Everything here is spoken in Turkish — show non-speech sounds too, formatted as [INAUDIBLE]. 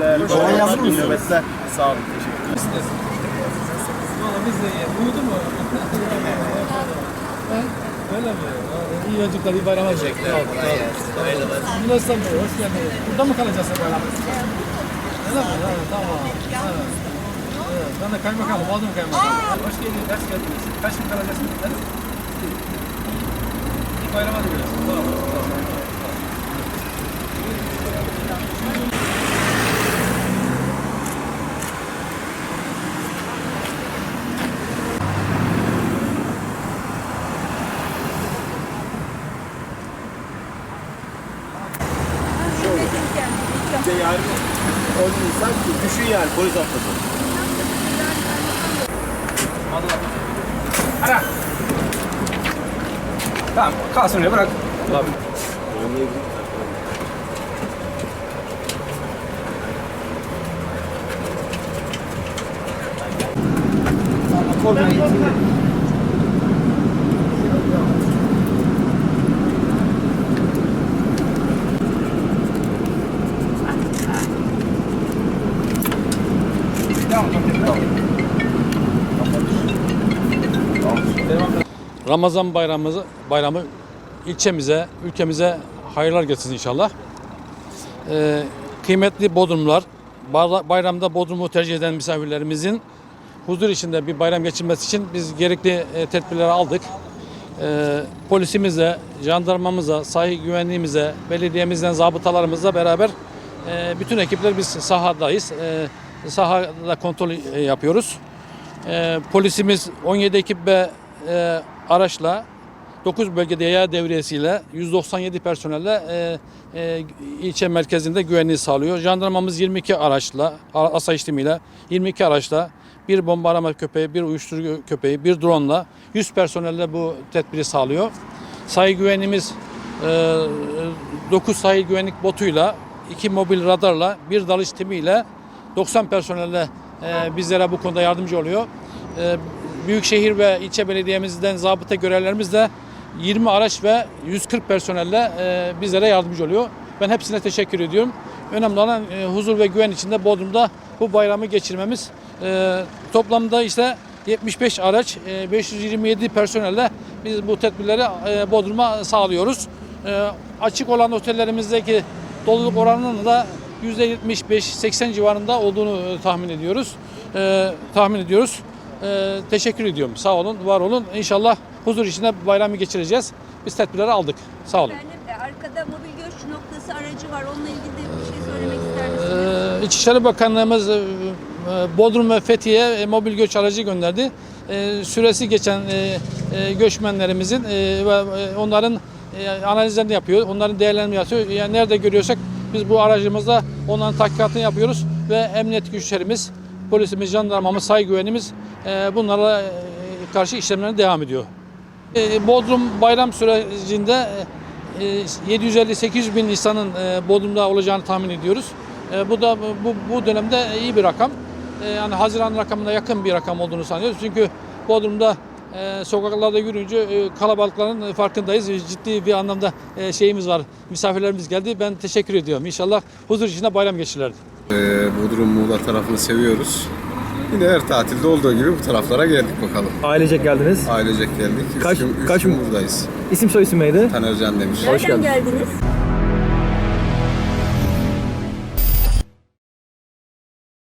teşekkürler. Kolay gelsin. iyi nöbetler. Sağ olun, teşekkürler. Valla biz de iyi. Uyudun mu? [LAUGHS] Öyle mi? İyi çocuklar, iyi bayram olacak. Sağ olun. Nasılsın? Hoş geldin. Burada mı kalacaksın bayram? Öyle mi? Ha, tamam. Evet. Evet, Ben de kaymakamım, oldum kaymakamım. Hoş geldiniz, hoş geldiniz. Kaç gün kalacaksınız? İyi bayrama diliyoruz. Sağ olun. İşte yarın o insan düşün yani polis atladı. Ara! Tamam, kalsın öyle bırak. Abi. Ramazan bayramımızı bayramı ilçemize, ülkemize hayırlar getirsin inşallah. Ee, kıymetli Bodrumlar, bayra- bayramda Bodrum'u tercih eden misafirlerimizin huzur içinde bir bayram geçirmesi için biz gerekli e, tedbirleri aldık. Ee, polisimize, jandarmamıza, sahil güvenliğimize, belediyemizden zabıtalarımızla beraber e, bütün ekipler biz sahadayız. E, sahada kontrol e, yapıyoruz. E, polisimiz 17 ekip ve e, araçla 9 bölgede yaya devriyesiyle 197 personelle e, e, ilçe merkezinde güvenliği sağlıyor. Jandarmamız 22 araçla, a- asayiş timiyle 22 araçla bir bomba arama köpeği, bir uyuşturucu köpeği, bir drone 100 personelle bu tedbiri sağlıyor. Sahil güvenliğimiz e, 9 sahil güvenlik botuyla, 2 mobil radarla, bir dalış timiyle 90 personelle e, bizlere bu konuda yardımcı oluyor. E, Büyükşehir ve ilçe belediyemizden zabıta görevlerimiz de 20 araç ve 140 personelle e, bizlere yardımcı oluyor. Ben hepsine teşekkür ediyorum. Önemli olan e, huzur ve güven içinde Bodrum'da bu bayramı geçirmemiz. E, toplamda işte 75 araç, e, 527 personelle biz bu tedbirleri Bodrum'a sağlıyoruz. Açık olan otellerimizdeki doluluk oranının da %75-80 civarında olduğunu tahmin ediyoruz. Tahmin ediyoruz. E, teşekkür ediyorum. Sağ olun, var olun. İnşallah huzur içinde bayramı geçireceğiz. Biz tedbirleri aldık. Sağ olun. Efendim, e, arkada mobil göç noktası aracı var. Onunla ilgili de bir şey söylemek ister misiniz? Ee, İçişleri Bakanlığımız e, e, Bodrum ve Fethiye e, mobil göç aracı gönderdi. E, Süresi geçen e, e, göçmenlerimizin e, ve e, onların e, analizlerini yapıyor. Onların değerlendirme yapıyor. Yani nerede görüyorsak biz bu aracımızda onların tahkikatını yapıyoruz ve emniyet güçlerimiz, polisimiz, jandarmamız, say güvenimiz e, bunlara e, karşı işlemlerine devam ediyor. E, Bodrum bayram sürecinde e, 750-800 bin insanın e, Bodrum'da olacağını tahmin ediyoruz. E, Bu da bu, bu dönemde iyi bir rakam. E, Yani Haziran rakamına yakın bir rakam olduğunu sanıyoruz. Çünkü Bodrum'da e, sokaklarda yürüyünce e, kalabalıkların farkındayız. Ciddi bir anlamda e, şeyimiz var. Misafirlerimiz geldi. Ben teşekkür ediyorum. İnşallah huzur içinde bayram geçirirler. Ee, Bodrum Muğla tarafını seviyoruz. Yine her tatilde olduğu gibi bu taraflara geldik bakalım. Ailecek geldiniz. Ailecek geldik. Üç Kaç- gün, üç kaç- gün buradayız. İsim soy isim neydi? Taner Can Demir. Nereden geldin. geldiniz?